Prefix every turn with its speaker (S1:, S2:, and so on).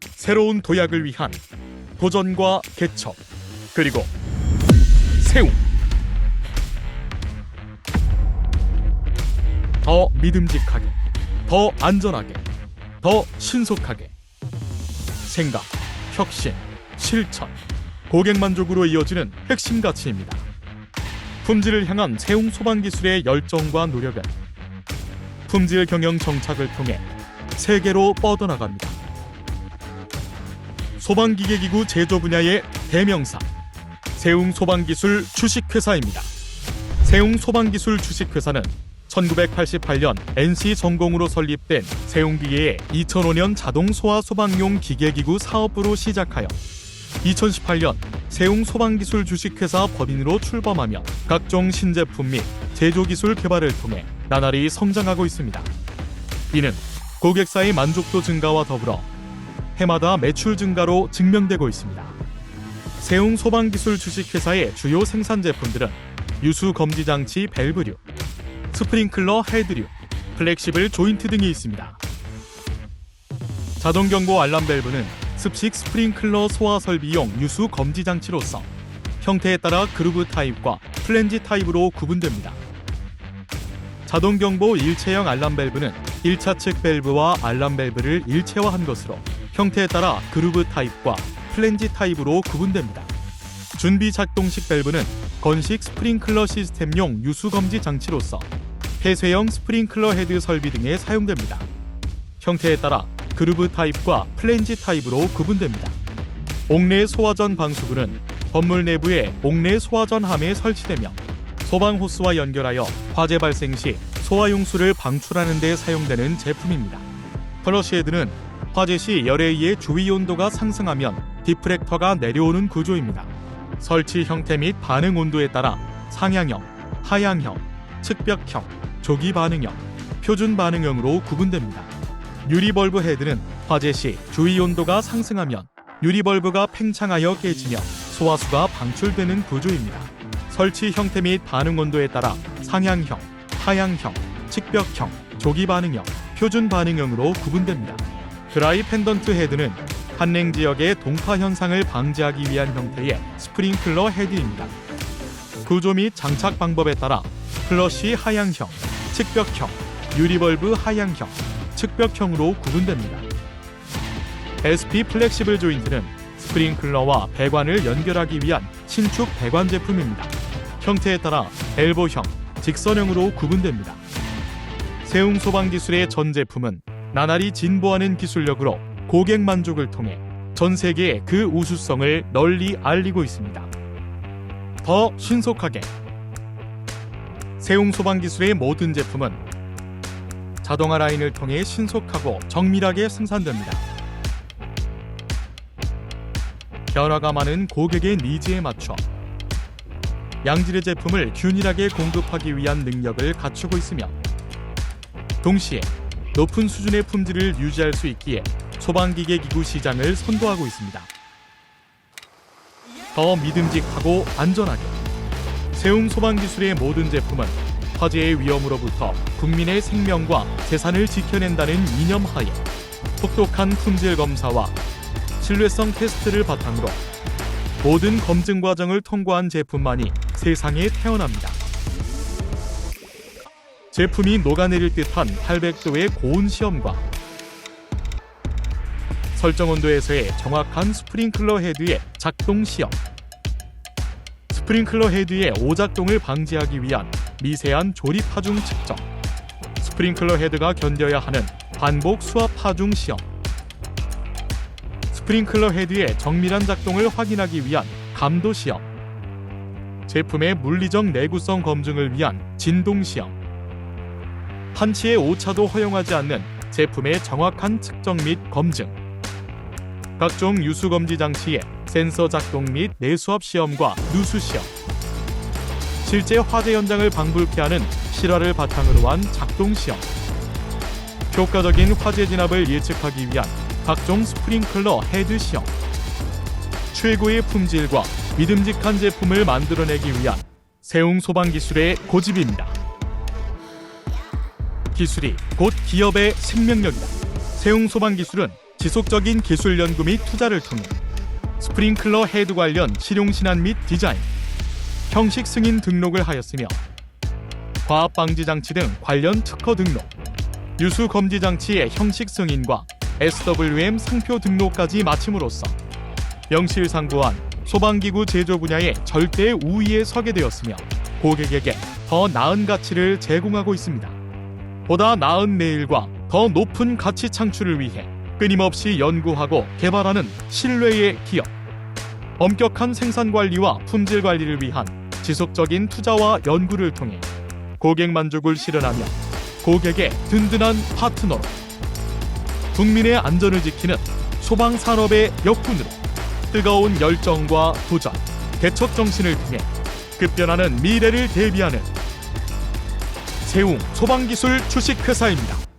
S1: 새로운 도약을 위한 도전과 개척 그리고 세움 더 믿음직하게 더 안전하게 더 신속하게 생각 혁신 실천 고객 만족으로 이어지는 핵심 가치입니다. 품질을 향한 세웅 소방 기술의 열정과 노력은 품질 경영 정착을 통해 세계로 뻗어나갑니다. 소방기계기구 제조 분야의 대명사 세웅 소방기술 주식회사입니다. 세웅 소방기술 주식회사는 1988년 NC 전공으로 설립된 세웅기계의 2005년 자동 소화 소방용 기계기구 사업부로 시작하여 2018년 세웅 소방기술 주식회사 법인으로 출범하며 각종 신제품 및 제조기술 개발을 통해 나날이 성장하고 있습니다. 이는 고객사의 만족도 증가와 더불어 해마다 매출 증가로 증명되고 있습니다. 세웅 소방기술 주식회사의 주요 생산 제품들은 유수 검지 장치 밸브류, 스프링클러 헤드류, 플렉시블 조인트 등이 있습니다. 자동 경보 알람 밸브는 습식 스프링클러 소화 설비용 유수 검지 장치로서 형태에 따라 그루브 타입과 플랜지 타입으로 구분됩니다. 자동 경보 일체형 알람 밸브는 1차 측 밸브와 알람 밸브를 일체화한 것으로 형태에 따라 그루브 타입과 플랜지 타입으로 구분됩니다. 준비 작동식 밸브는 건식 스프링클러 시스템용 유수 검지 장치로서 폐쇄형 스프링클러 헤드 설비 등에 사용됩니다. 형태에 따라 그루브 타입과 플랜지 타입으로 구분됩니다. 옥내 소화전 방수구는 건물 내부에 옥내 소화전 함에 설치되며 소방 호스와 연결하여 화재 발생 시 소화용수를 방출하는 데 사용되는 제품입니다. 플러시헤드는 화재 시 열에 의해 주위 온도가 상승하면 디프렉터가 내려오는 구조입니다. 설치 형태 및 반응 온도에 따라 상향형, 하향형, 측벽형, 조기 반응형, 표준 반응형으로 구분됩니다. 유리벌브 헤드는 화재 시 주위 온도가 상승하면 유리벌브가 팽창하여 깨지며 소화수가 방출되는 구조입니다. 설치 형태 및 반응 온도에 따라 상향형, 하향형, 측벽형, 조기 반응형, 표준 반응형으로 구분됩니다. 드라이 펜던트 헤드는 한랭 지역의 동파 현상을 방지하기 위한 형태의 스프링클러 헤드입니다. 구조 및 장착 방법에 따라 플러시 하향형, 측벽형, 유리벌브 하향형, 측벽형으로 구분됩니다. SP 플렉시블 조인트는 스프링클러와 배관을 연결하기 위한 신축 배관 제품입니다. 형태에 따라 엘보형, 직선형으로 구분됩니다. 세웅 소방 기술의 전 제품은 나날이 진보하는 기술력으로 고객 만족을 통해 전 세계에 그 우수성을 널리 알리고 있습니다. 더 신속하게 세웅 소방 기술의 모든 제품은 자동화 라인을 통해 신속하고 정밀하게 생산됩니다. 변화가 많은 고객의 니즈에 맞춰 양질의 제품을 균일하게 공급하기 위한 능력을 갖추고 있으며 동시에 높은 수준의 품질을 유지할 수 있기에 소방기계 기구 시장을 선도하고 있습니다. 더 믿음직하고 안전하게 세웅 소방기술의 모든 제품은 화재의 위험으로부터 국민의 생명과 재산을 지켜낸다는 이념 하에 혹독한 품질 검사와 신뢰성 테스트를 바탕으로 모든 검증 과정을 통과한 제품만이 세상에 태어납니다. 제품이 녹아내릴 듯한 800도의 고온 시험과 설정 온도에서의 정확한 스프링클러 헤드의 작동 시험, 스프링클러 헤드의 오작동을 방지하기 위한 미세한 조립 하중 측정, 스프링클러 헤드가 견뎌야 하는 반복 수압 하중 시험, 스프링클러 헤드의 정밀한 작동을 확인하기 위한 감도 시험, 제품의 물리적 내구성 검증을 위한 진동 시험, 한치의 오차도 허용하지 않는 제품의 정확한 측정 및 검증, 각종 유수 검지 장치의 센서 작동 및 내수압 시험과 누수 시험, 실제 화재 현장을 방불케 하는 실화를 바탕으로 한 작동 시험, 효과적인 화재 진압을 예측하기 위한 각종 스프링클러 헤드 시험, 최고의 품질과 믿음직한 제품을 만들어내기 위한 세웅 소방 기술의 고집입니다. 기술이 곧 기업의 생명력이다. 세웅 소방 기술은 지속적인 기술 연구 및 투자를 통해 스프링클러 헤드 관련 실용 신안 및 디자인, 형식 승인 등록을 하였으며 과압 방지 장치 등 관련 특허 등록, 유수 검지 장치의 형식 승인과 SWM 상표 등록까지 마침으로써 명실상부한 소방기구 제조 분야의 절대 우위에 서게 되었으며 고객에게 더 나은 가치를 제공하고 있습니다. 보다 나은 내일과 더 높은 가치 창출을 위해 끊임없이 연구하고 개발하는 신뢰의 기업. 엄격한 생산 관리와 품질 관리를 위한 지속적인 투자와 연구를 통해 고객 만족을 실현하며 고객의 든든한 파트너로 국민의 안전을 지키는 소방 산업의 역군으로 뜨거운 열정과 도전, 개척 정신을 통해 급변하는 미래를 대비하는 세웅 소방기술 주식회사입니다.